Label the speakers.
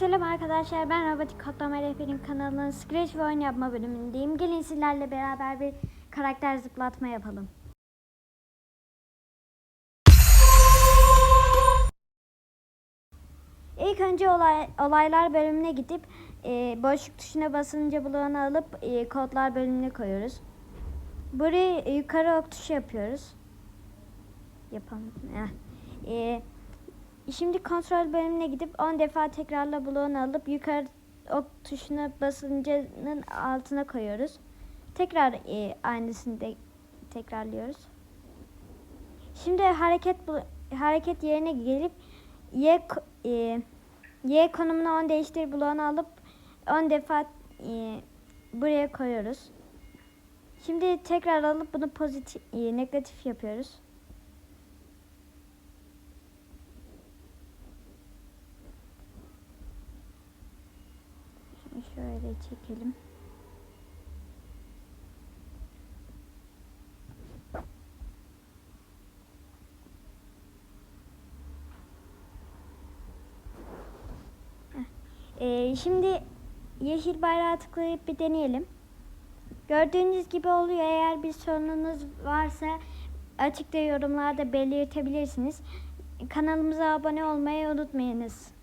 Speaker 1: Selam arkadaşlar ben Robotik Kodlama Rehber'in kanalının Scratch ve oyun yapma bölümündeyim. Gelin sizlerle beraber bir karakter zıplatma yapalım. İlk önce olay, olaylar bölümüne gidip e, boşluk tuşuna basınca bloğunu alıp e, kodlar bölümüne koyuyoruz. Burayı e, yukarı ok tuşu yapıyoruz. Yapamadım. Heh. E, Şimdi kontrol bölümüne gidip 10 defa tekrarla bloğunu alıp yukarı ok tuşuna basıncının altına koyuyoruz. Tekrar e, aynısını da tekrarlıyoruz. Şimdi hareket hareket yerine gelip y e, y konumunu 10 değiştir bloğunu alıp 10 defa e, buraya koyuyoruz. Şimdi tekrar alıp bunu pozitif e, negatif yapıyoruz. Şimdi şöyle çekelim. Ee, şimdi yeşil bayrağı tıklayıp bir deneyelim. Gördüğünüz gibi oluyor. Eğer bir sorununuz varsa açıkta yorumlarda belirtebilirsiniz. Kanalımıza abone olmayı unutmayınız.